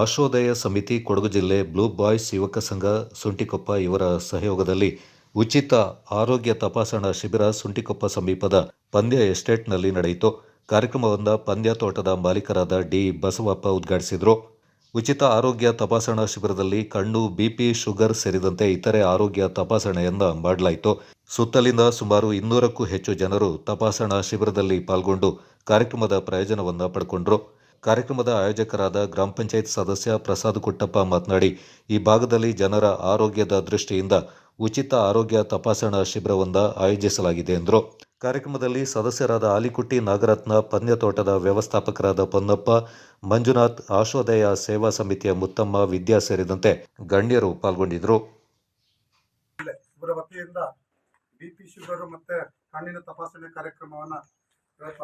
ಆಶೋದಯ ಸಮಿತಿ ಕೊಡಗು ಜಿಲ್ಲೆ blue boys ಯುವಕ ಸಂಘ ಸುಂಟಿಕೊಪ್ಪ ಇವರ ಸಹಯೋಗದಲ್ಲಿ ಉಚಿತ ಆರೋಗ್ಯ ತಪಾಸಣಾ ಶಿಬಿರ ಸುಂಟಿಕೊಪ್ಪ ಸಮೀಪದ ಪಂದ್ಯ ಎಸ್ಟೇಟ್ನಲ್ಲಿ ನಡೆಯಿತು. ಕಾರ್ಯಕ್ರಮವನ್ನು ಪಂದ್ಯ ತೋಟದ ಮಾಲೀಕರಾದ ಡಿ ಬಸವಪ್ಪ ಉದ್ಘಾಟಿಸಿದರು. ಉಚಿತ ಆರೋಗ್ಯ ತಪಾಸಣಾ ಶಿಬಿರದಲ್ಲಿ ಕಣ್ಣು, ಬಿಪಿ, ಶುಗರ್ ಸೇರಿದಂತೆ ಇತರೆ ಆರೋಗ್ಯ ತಪಾಸಣೆಯನ್ನ ಮಾಡಲಾಯಿತು. ಸುತ್ತಲಿಂದ ಸುಮಾರು ಇನ್ನೂರಕ್ಕೂ ಹೆಚ್ಚು ಜನರು ತಪಾಸಣಾ ಶಿಬಿರದಲ್ಲಿ ಪಾಲ್ಗೊಂಡು ಕಾರ್ಯಕ್ರಮದ ಪ್ರಯೋಜನವನ್ನು ಪಡ್ಕೊಂಡ್ರು. ಕಾರ್ಯಕ್ರಮದ ಆಯೋಜಕರಾದ ಗ್ರಾಮ ಪಂಚಾಯತ್ ಸದಸ್ಯ ಪ್ರಸಾದ್ ಕುಟ್ಟಪ್ಪ ಮಾತನಾಡಿ, ಈ ಭಾಗದಲ್ಲಿ ಜನರ ಆರೋಗ್ಯದ ದೃಷ್ಟಿಯಿಂದ ಉಚಿತ ಆರೋಗ್ಯ ತಪಾಸಣಾ ಶಿಬಿರವೊಂದ ಆಯೋಜಿಸಲಾಗಿದೆ ಎಂದರು. ಕಾರ್ಯಕ್ರಮದಲ್ಲಿ ಸದಸ್ಯರಾದ ಆಲಿಕುಟ್ಟಿ ನಾಗರತ್ನ ಪನ್ಯತೋಟದ ವ್ಯವಸ್ಥಾಪಕರಾದ ಪೊನ್ನಪ್ಪ, ಮಂಜುನಾಥ್, ಆಶೋದಯ ಸೇವಾ ಸಮಿತಿಯ ಮುತ್ತಮ್ಮ, ವಿದ್ಯಾ ಸೇರಿದಂತೆ ಗಣ್ಯರು ಪಾಲ್ಗೊಂಡಿದ್ದರು. ಇವರ ವತಿಯಿಂದ ಬಿ ಪಿ ಶುಗರು ಮತ್ತು ಕಣ್ಣಿನ ತಪಾಸಣೆ ಕಾರ್ಯಕ್ರಮವನ್ನು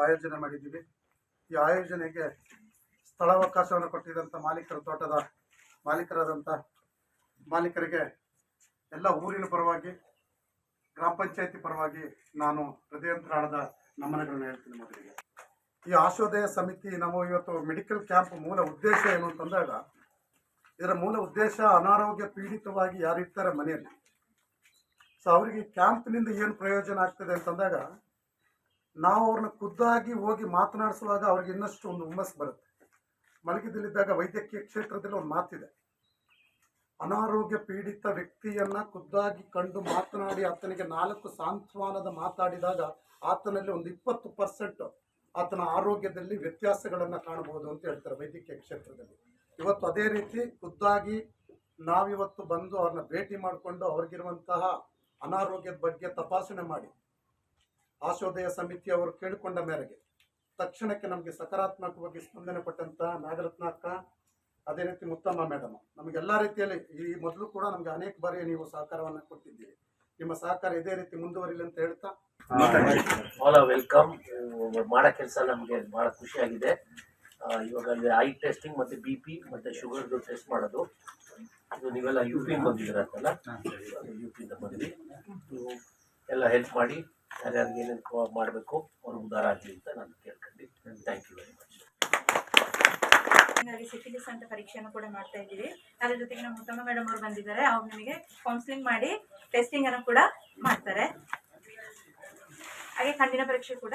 ಆಯೋಜನೆ ಮಾಡಿದ್ದೀವಿ. ಈ ಆಯೋಜನೆಗೆ ಸ್ಥಳಾವಕಾಶವನ್ನು ಕೊಟ್ಟಿದ್ದಂಥ ಮಾಲೀಕರ ತೋಟದ ಮಾಲೀಕರಾದಂಥ ಮಾಲೀಕರಿಗೆ ಎಲ್ಲ ಊರಿನ ಪರವಾಗಿ, ಗ್ರಾಮ ಪಂಚಾಯತಿ ಪರವಾಗಿ ನಾನು ಹೃದಯಂತರಾಳದ ನಮನಗಳನ್ನು ಹೇಳ್ತೀನಿ ಮೊದಲಿಗೆ ಈ ಆಶೋದಯ ಸಮಿತಿ ನಾವು ಇವತ್ತು ಮೆಡಿಕಲ್ ಕ್ಯಾಂಪ್ ಮೂಲ ಉದ್ದೇಶ ಏನು ಅಂತಂದಾಗ, ಇದರ ಮೂಲ ಉದ್ದೇಶ ಅನಾರೋಗ್ಯ ಪೀಡಿತವಾಗಿ ಯಾರಿರ್ತಾರೆ ಮನೆಯಲ್ಲಿ. ಸೊ ಅವರಿಗೆ ಕ್ಯಾಂಪ್ನಿಂದ ಏನು ಪ್ರಯೋಜನ ಆಗ್ತದೆ ಅಂತಂದಾಗ, ನಾವು ಅವ್ರನ್ನ ಖುದ್ದಾಗಿ ಹೋಗಿ ಮಾತನಾಡಿಸುವಾಗ ಅವ್ರಿಗೆ ಇನ್ನಷ್ಟು ಒಂದು ಹುಮ್ಮಸ್ ಬರುತ್ತೆ. ಮಲಗಿದಲ್ಲಿದ್ದಾಗ ವೈದ್ಯಕೀಯ ಕ್ಷೇತ್ರದಲ್ಲಿ ಒಂದು ಮಾತಿದೆ. ಅನಾರೋಗ್ಯ ಪೀಡಿತ ವ್ಯಕ್ತಿಯನ್ನ ಖುದ್ದಾಗಿ ಕಂಡು ಮಾತನಾಡಿ ಆತನಿಗೆ ನಾಲ್ಕು ಸಾಂತ್ವನದ ಮಾತಾಡಿದಾಗ ಆತನಲ್ಲಿ ಒಂದು ಇಪ್ಪತ್ತು ಪರ್ಸೆಂಟ್ ಆತನ ಆರೋಗ್ಯದಲ್ಲಿ ವ್ಯತ್ಯಾಸಗಳನ್ನು ಕಾಣಬಹುದು ಅಂತ ಹೇಳ್ತಾರೆ ವೈದ್ಯಕೀಯ ಕ್ಷೇತ್ರದಲ್ಲಿ. ಇವತ್ತು ಅದೇ ರೀತಿ ಖುದ್ದಾಗಿ ನಾವಿವತ್ತು ಬಂದು ಅವ್ರನ್ನ ಭೇಟಿ ಮಾಡಿಕೊಂಡು ಅವ್ರಿಗಿರುವಂತಹ ಅನಾರೋಗ್ಯದ ಬಗ್ಗೆ ತಪಾಸಣೆ ಮಾಡಿ. ಆಶೋದಯ ಸಮಿತಿ ಅವರು ಕೇಳಿಕೊಂಡ ಮೇರೆಗೆ. ತಕ್ಷಣಕ್ಕೆ ನಮಗೆ ಸಕಾರಾತ್ಮಕವಾಗಿ ಸ್ಪಂದನೆ ಕೊಟ್ಟಂತ ನಾಗರತ್ನ ಅಕ್ಕ ಅದೇ ರೀತಿ ಮುತ್ತಮ್ಮ ಮೇಡಮ್ ನಮಗೆಲ್ಲ ರೀತಿಯಲ್ಲಿ ಈ ಮೊದಲು ಕೂಡ ನಮಗೆ ಅನೇಕ ಬಾರಿ ನೀವು ಸಹಕಾರವನ್ನು ಕೊಟ್ಟಿದ್ದೀರಿ. ನಿಮ್ಮ ಸಹಕಾರ ಇದೇ ರೀತಿ ಮುಂದುವರಿಲಿ ಅಂತ ಹೇಳ್ತಾ ಆಲ್ ವೆಲ್ಕಮ್ ಮಾಡೋ ಕೆಲಸ ನಮಗೆ ಭಾಳ ಖುಷಿಯಾಗಿದೆ ಇವಾಗ ಅಲ್ಲಿ ಐ ಟೆಸ್ಟಿಂಗ್ ಮತ್ತೆ ಬಿ ಪಿ ಮತ್ತೆ ಶುಗರ್ದು ಟೆಸ್ಟ್ ಮಾಡೋದು. ಇದು ನೀವೆಲ್ಲ ಯು ಪಿ ಬಂದಿದ್ದೀರತ್ತಲ್ಲ? ಯು ಪಿಯಿಂದ ಬಂದ್ವಿ. ಎಲ್ಲ ಹೆಲ್ಪ್ ಮಾಡಿ ಯಾರ್ಯಾರಿಗೆ ಏನೇನು ಮಾಡಬೇಕು ಅವ್ರು ಉದ್ಧಾರ ಆಗಲಿ ಅಂತ ನಾನು ಕೇಳ್ಕೊಂಡು. ಥ್ಯಾಂಕ್ ಯು ವೆರಿ ಮಚ್ ಹಾಗಾಗಿ ಅಂತ ಪರೀಕ್ಷೆಯನ್ನು ಕೂಡ ಮಾಡ್ತಾ ಇದ್ದೀವಿ. ಅದ್ರ ಜೊತೆಗೆ ನಮ್ಮ ಉತ್ತಮ ಮೇಡಮ್ ಅವರು ಬಂದಿದ್ದಾರೆ. ಅವ್ರು ನಿಮಗೆ ಕೌನ್ಸಿಲಿಂಗ್ ಮಾಡಿ ಟೆಸ್ಟಿಂಗ್ ಅನ್ನು ಕೂಡ ಮಾಡ್ತಾರೆ. ಹಾಗೆ ಕಣ್ಣಿನ ಪರೀಕ್ಷೆ ಕೂಡ.